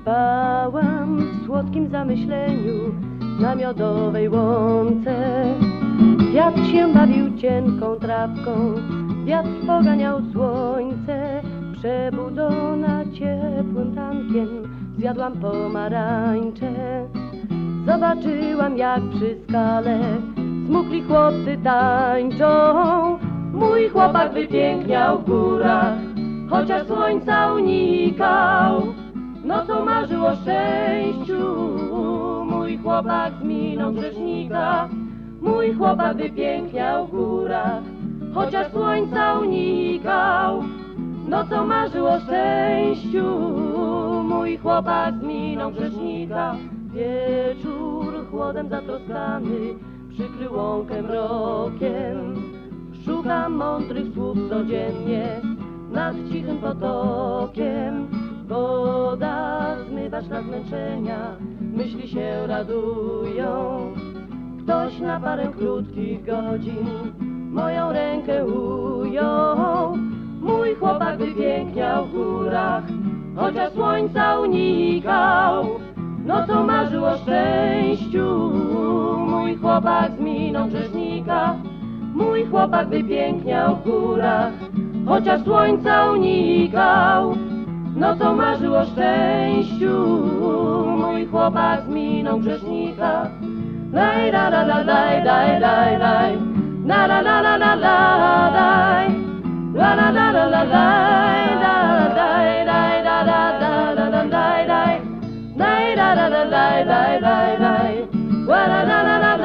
Spałam w słodkim zamyśleniu na miodowej łące. Wiatr się bawił cienką trawką, wiatr poganiał słońce. Przebudzona ciepłym rankiem zjadłam pomarańcze. Zobaczyłam jak przy skale smukli chłopcy tańczą. Mój chłopak wypiękniał w górach, chociaż słońca unikał. Nocą marzył o szczęściu, mój chłopak z miną grzesznika. Mój chłopak wypiękniał w górach, chociaż słońca unikał. Nocą marzył o szczęściu, mój chłopak z miną grzesznika. Wieczór chłodem zatroskany przykrył łąkę mrokiem. Szukam mądrych słów codziennie nad cichym potokiem. Woda ślad zmęczenia, myśli się radują. Ktoś na parę krótkich godzin moją rękę ujął. Mój chłopak wypiękniał w górach, chociaż słońca unikał. Nocą marzył o szczęściu, mój chłopak z miną grzesznika. Mój chłopak wypiękniał w górach, chociaż słońca unikał. No to marzył o szczęściu Mój chłopak z miną grzesznika Laj, la, la, la, laj, laj, laj, laj La, la, la, la, la, la, laj La, la, la, la, la, laj, la, laj, laj, la, la, la, la, la, laj, laj Laj, la, la, la, laj, laj, laj, laj La, la, la, la, la